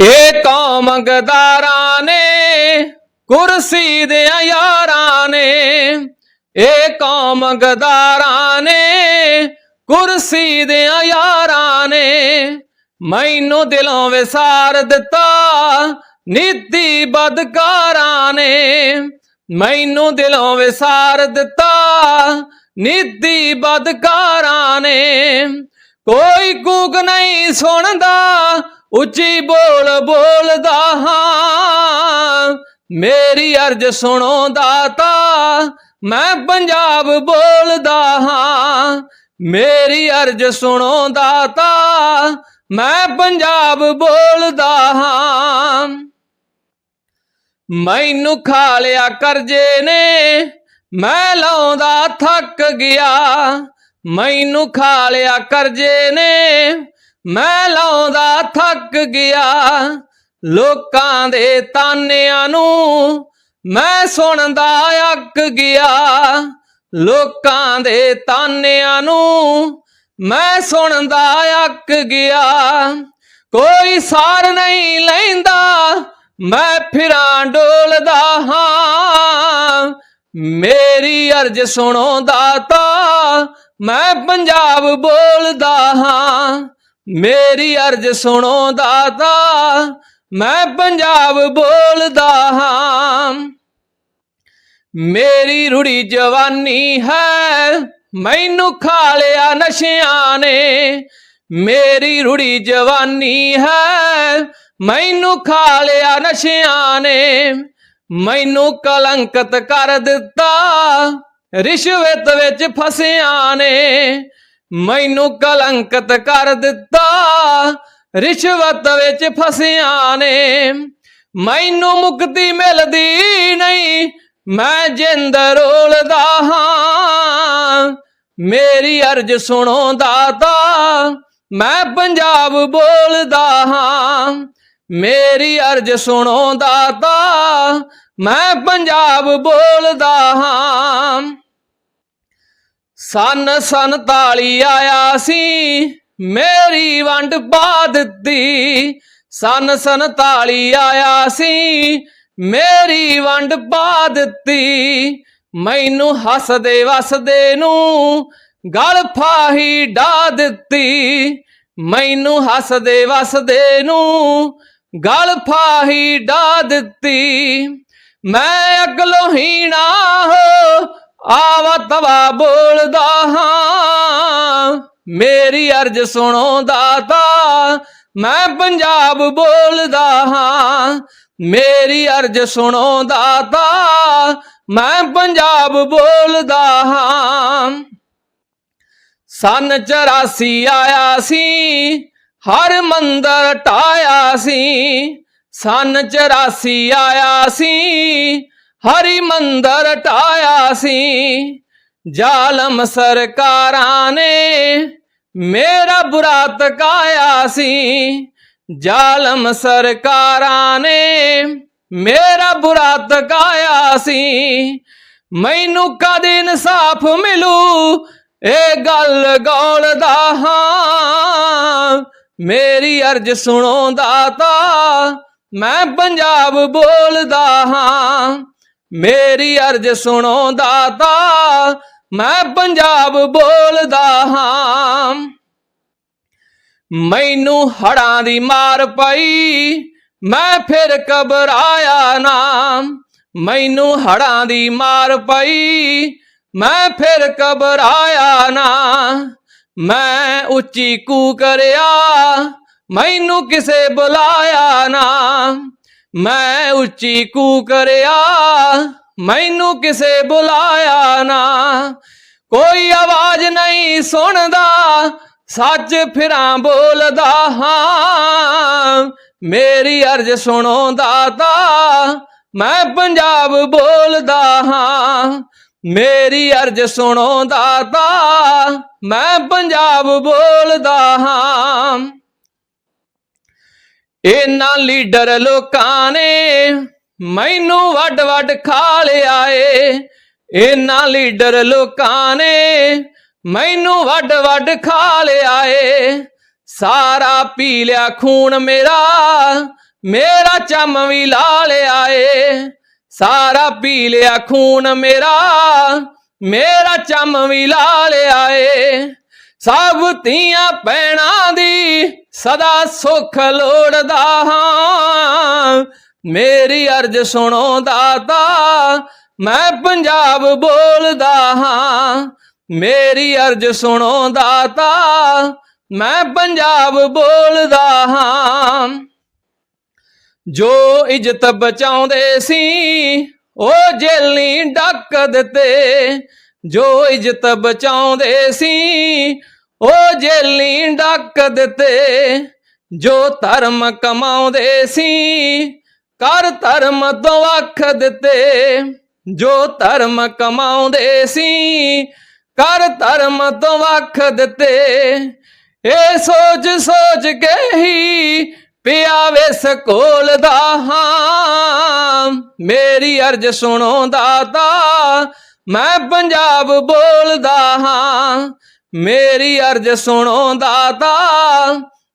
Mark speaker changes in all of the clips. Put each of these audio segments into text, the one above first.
Speaker 1: ਇਹ ਕੌਮ ਗਦਾਰਾਂ ਨੇ, ਕੁਰਸੀ ਦੇ ਯਾਰਾਂ ਨੇ। ਇਹ ਕੌਮ ਗਦਾਰਾਂ ਨੇ, ਕੁਰਸੀ ਦੇ ਯਾਰਾਂ ਨੇ। ਮੈਨੂੰ ਦਿਲੋਂ ਵਿਸਾਰ ਦਿੱਤਾ ਨੀਤੀ ਬਦਕਾਰਾਂ ਨੇ। ਮੈਨੂੰ ਦਿਲੋਂ ਵਿਸਾਰ ਦਿੱਤਾ ਨੀਤੀ ਬਦਕਾਰਾਂ ਨੇ। ਕੋਈ ਕੂਕ ਨਹੀਂ ਸੁਣਦਾ ਉੱਚੀ ਬੋਲ ਬੋਲਦਾ ਹਾਂ, ਮੇਰੀ ਅਰਜ਼ ਸੁਣੋ ਦਾਤਾ ਮੈਂ ਪੰਜਾਬ ਬੋਲਦਾ ਹਾਂ, ਮੇਰੀ ਅਰਜ਼ ਸੁਣੋ ਦਾਤਾ ਮੈਂ ਪੰਜਾਬ ਬੋਲਦਾ ਹਾਂ। ਮੈਨੂੰ ਖਾ ਲਿਆ ਕਰਜੇ ਨੇ, ਮੈਂ ਲਾਉਂਦਾ ਥੱਕ ਗਿਆ, ਮੈਨੂੰ ਖਾ ਲਿਆ ਕਰਜੇ ਨੇ, ਮੈਂ ਲਾਉਂਦਾ ਥੱਕ ਗਿਆ ਲੋਕਾਂ ਦੇ ਤਾਨਿਆਂ ਨੂੰ। ਮੈਂ ਸੁਣਦਾ ਅੱਕ ਗਿਆ ਲੋਕਾਂ ਦੇ ਤਾਨਿਆਂ ਨੂੰ। ਮੈਂ ਸੁਣਦਾ ਅੱਕ ਗਿਆ ਕੋਈ ਸਾਰ ਨਹੀਂ ਲੈਂਦਾ। ਮੈਂ ਫਿਰਾਂ ਡੋਲਦਾ ਹਾਂ। ਮੇਰੀ ਅਰਜ਼ ਸੁਣੋ ਦਾਤਾ ਮੈਂ ਪੰਜਾਬ ਬੋਲਦਾ ਹਾਂ। ਮੇਰੀ ਅਰਜ਼ ਸੁਣੋ ਦਾਤਾ, ਮੈਂ ਪੰਜਾਬ ਬੋਲਦਾ ਹਾਂ। ਮੇਰੀ ਰੁੜੀ ਜਵਾਨੀ ਹੈ, ਮੈਨੂੰ ਖਾ ਲਿਆ ਨਸ਼ਿਆਂ ਨੇ। ਮੇਰੀ ਰੁੜੀ ਜਵਾਨੀ ਹੈ, ਮੈਨੂੰ ਖਾ ਲਿਆ ਨਸ਼ਿਆਂ ਨੇ। ਮੈਨੂੰ ਕਲੰਕਤ ਕਰ ਦਿੱਤਾ, ਰਿਸ਼ਵਤ ਵਿੱਚ ਫਸਿਆ ਨੇ। ਮੈਨੂੰ ਕਲੰਕਤ ਕਰ ਦਿੱਤਾ। ਰਿਸ਼ਵਤ ਵਿੱਚ ਫਸਿਆਂ ਨੇ। ਮੈਨੂੰ ਮੁਕਤੀ ਮਿਲਦੀ ਨਹੀਂ। ਮੈਂ ਜਿੰਦ ਰੋਲਦਾ ਹਾਂ। ਮੇਰੀ ਅਰਜ਼ ਸੁਣੋ ਦਾਤਾ। ਮੈਂ ਪੰਜਾਬ ਬੋਲਦਾ ਹਾਂ। ਮੇਰੀ ਅਰਜ਼ ਸੁਣੋ ਦਾਤਾ। ਮੈਂ ਪੰਜਾਬ ਬੋਲਦਾ ਹਾਂ। ਸਨ 47 ਆਇਆ ਸੀ, ਮੇਰੀ ਵੰਡ ਪਾ ਦਿੱਤੀ। ਸਨ 47 ਆਇਆ ਸੀ, ਮੇਰੀ ਵੰਡ ਪਾ ਦਿੱਤੀ। ਮੈਨੂੰ ਹੱਸਦੇ ਵਸਦੇ ਨੂੰ ਗਲ ਫਾਹੀ ਡਾ ਦਿੱਤੀ। ਮੈਨੂੰ ਹੱਸਦੇ ਵਸਦੇ ਨੂੰ ਗਲ ਫਾਹੀ ਢਾ ਦਿੱਤੀ। ਮੈਂ ਅਗਲੋਂ ਹੀ ਹੋ ਆਵਾ ਤਵਾ ਬੋਲਦਾ ਹਾਂ, ਮੇਰੀ ਅਰਜ਼ ਸੁਣੋ ਦਾਤਾ, ਮੈਂ ਪੰਜਾਬ ਬੋਲਦਾ ਹਾਂ, ਮੇਰੀ ਅਰਜ਼ ਸੁਣੋ ਦਾਤਾ, ਮੈਂ ਪੰਜਾਬ ਬੋਲਦਾ ਹਾਂ। ਸਨ 84 ਆਇਆ ਸੀ, ਹਰ ਮੰਦਰ ਟਾਇਆ ਸੀ, ਸਨ 84 ਆਇਆ ਸੀ ਹਰੀ ਮੰਦਰ ਟਾਇਆ ਸੀ। ਜ਼ਾਲਮ ਸਰਕਾਰਾਂ ਨੇ ਮੇਰਾ ਬੁਰਾ ਤਕਾਇਆ ਸੀ। ਜ਼ਾਲਮ ਸਰਕਾਰਾਂ ਨੇ ਮੇਰਾ ਬੁਰਾ ਤਕਾਇਆ ਸੀ। ਮੈਨੂੰ ਕਦੇ ਇਨਸਾਫ ਮਿਲੂ ਇਹ ਗੱਲ ਗੌਲਦਾ ਹਾਂ। ਮੇਰੀ ਅਰਜ਼ ਸੁਣੋ ਦਾਤਾ ਮੈਂ ਪੰਜਾਬ ਬੋਲਦਾ ਹਾਂ। ਮੇਰੀ ਅਰਜ਼ ਸੁਣੋ ਦਾਤਾ, ਮੈਂ ਪੰਜਾਬ ਬੋਲਦਾ ਹਾਂ। ਮੈਨੂੰ ਹੜਾਂ ਦੀ ਮਾਰ ਪਈ, ਮੈਂ ਫਿਰ ਘਬਰਾਇਆ ਨਾ। ਮੈਨੂੰ ਹੜਾਂ ਦੀ ਮਾਰ ਪਈ, ਮੈਂ ਫਿਰ ਘਬਰਾਇਆ ਨਾ। ਮੈਂ ਉੱਚੀ ਕੂ ਕਰਿਆ ਮੈਨੂੰ ਕਿਸੇ ਬੁਲਾਇਆ ਨਾ। ਮੈਂ ਉੱਚੀ ਕੂ ਕਰਿਆ, ਮੈਨੂੰ ਕਿਸੇ ਬੁਲਾਇਆ ਨਾ। ਕੋਈ ਆਵਾਜ਼ ਨਹੀਂ ਸੁਣਦਾ, ਸੱਚ ਫਿਰਾਂ ਬੋਲਦਾ ਹਾਂ। ਮੇਰੀ ਅਰਜ਼ ਸੁਣੋ ਦਾਤਾ ਮੈਂ ਪੰਜਾਬ ਬੋਲਦਾ ਹਾਂ। ਮੇਰੀ ਅਰਜ਼ ਸੁਣੋ ਦਾਤਾ ਮੈਂ ਪੰਜਾਬ ਬੋਲਦਾ ਹਾਂ। ਇਹਨਾਂ ਲੀਡਰ ਲੋਕਾਂ ਨੇ ਮੈਨੂੰ ਵੱਡ ਵੱਡ ਖਾ ਲਿਆ ਏ। ਇਹਨਾਂ ਲੀਡਰ ਲੋਕਾਂ ਨੇ ਮੈਨੂੰ ਵੱਡ ਵੱਡ ਖਾ ਲਿਆ ਏ। ਸਾਰਾ ਪੀ ਲਿਆ ਖੂਨ ਮੇਰਾ ਮੇਰਾ ਚੰਮ ਵੀ ਲਾ ਲਿਆ ਏ। ਸਾਰਾ ਪੀ ਲਿਆ ਖੂਨ ਮੇਰਾ ਮੇਰਾ ਚੰਮ ਵੀ ਲਾ ਲਿਆ ਏ। ਸਭ ਧੀਆਂ ਪੈਣਾ ਦੀ ਸਦਾ ਸੁਖ ਲੋੜਦਾ ਹਾਂ। ਮੇਰੀ ਅਰਜ ਸੁਣੋ ਦਾਤਾ, ਮੈਂ ਪੰਜਾਬ ਬੋਲਦਾ ਹਾਂ। ਮੇਰੀ ਅਰਜ ਸੁਣੋ ਦਾਤਾ, ਮੈਂ ਪੰਜਾਬ ਬੋਲਦਾ ਹਾਂ। ਜੋ ਇੱਜ਼ਤ ਬਚਾਉਂਦੇ ਸੀ, ਉਹ ਜੇਲੀ ਡੱਕ ਦਿੱਤੇ। ਜੋ ਇੱਜ਼ਤ ਬਚਾਉਂਦੇ ਸੀ ਓ ਜੇਲੀ ਡੱਕ ਦਿੱਤੇ, ਜੋ ਧਰਮ ਕਮਾਉਂਦੇ ਸੀ, ਕਰ ਧਰਮ ਤੋਂ ਅੱਖ ਦਿੱਤੇ, ਜੋ ਧਰਮ ਕਮਾਉਂਦੇ ਸੀ, ਕਰ ਧਰਮ ਤੋਂ ਅੱਖ ਦਿੱਤੇ। ਇਹ ਸੋਚ ਸੋਚ ਕੇ ਹੀ ਪਿਆ ਵੇਸ ਸਕੋਲ ਦਾ ਹਾਂ, ਮੇਰੀ ਅਰਜ ਸੁਣੋ ਦਾਤਾ ਮੈਂ ਪੰਜਾਬ ਬੋਲਦਾ ਹਾਂ। ਮੇਰੀ ਅਰਜ ਸੁਣੋ ਦਾਤਾ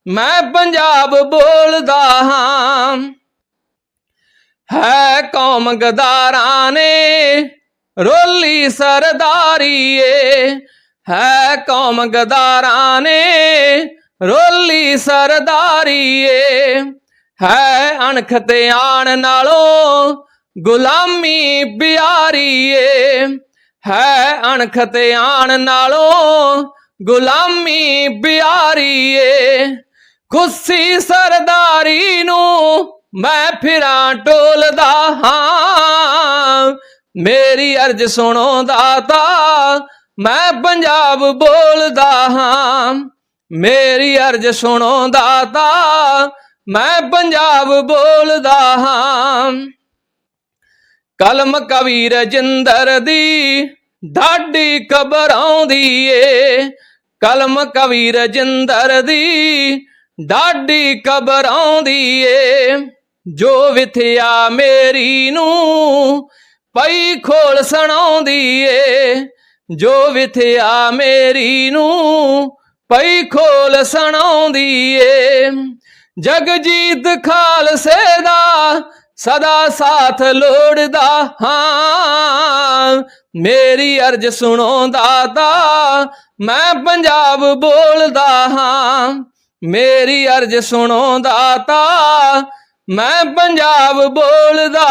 Speaker 1: ਮੈਂ ਪੰਜਾਬ ਬੋਲਦਾ ਹਾਂ। ਹੈ ਕੌਮ ਗਦਾਰਾਂ ਨੇ ਰੋਲੀ ਸਰਦਾਰੀ ਏ ਹੈ ਕੌਮ ਗਦਾਰਾਂ ਨੇ ਰੋਲੀ ਸਰਦਾਰੀ ਏ ਹੈ ਅਣਖ ਤੇ ਆਣ ਨਾਲੋਂ ਗੁਲਾਮੀ ਬਿਆਰੀ ਏ ਹੈ ਅਣਖ ਤੇ ਆਣ ਨਾਲੋਂ ਗੁਲਾਮੀ ਬਿਆਰੀ ਖੁਸੀ ਸਰਦਾਰੀ ਨੂੰ ਮੈਂ ਫਿਰਾਂ ਟੋਲਦਾ ਹਾਂ। ਮੇਰੀ ਅਰਜ ਸੁਣੋ ਦਾਤਾ, ਮੈਂ ਪੰਜਾਬ ਬੋਲਦਾ ਹਾਂ। ਮੇਰੀ ਅਰਜ ਸੁਣੋ ਦਾਤਾ, ਮੈਂ ਪੰਜਾਬ ਬੋਲਦਾ ਹਾਂ। ਕਲਮ ਕਵੀਰ ਜਿੰਦਰ ਦੀ ਢਾਡੀ ਕਬਰ ਆਉਂਦੀ ਏ। ਕਲਮ ਕਵੀਰ ਜਿੰਦਰ ਦੀ ਢਾਡੀ ਕਬਰ ਆਉਂਦੀ ਏ। ਜੋ ਵਿਥਿਆ ਮੇਰੀ ਨੂੰ ਪਈ ਖੋਲ ਸੁਣਾਉਂਦੀ ਏ। ਜੋ ਵਿਥਿਆ ਮੇਰੀ ਨੂੰ ਪਈ ਖੋਲ ਸੁਣਾਉਂਦੀ ਏ। ਜਗਜੀਤ ਖਾਲਸੇ ਦਾ ਸਦਾ ਸਾਥ ਲੋੜਦਾ ਹਾਂ। ਮੇਰੀ ਅਰਜ ਸੁਣੋ ਦਾਤਾ, ਮੈਂ ਪੰਜਾਬ ਬੋਲਦਾ ਹਾਂ। ਮੇਰੀ ਅਰਜ ਸੁਣੋ ਦਾਤਾ, ਮੈਂ ਪੰਜਾਬ ਬੋਲਦਾ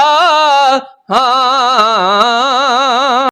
Speaker 1: ਹਾਂ।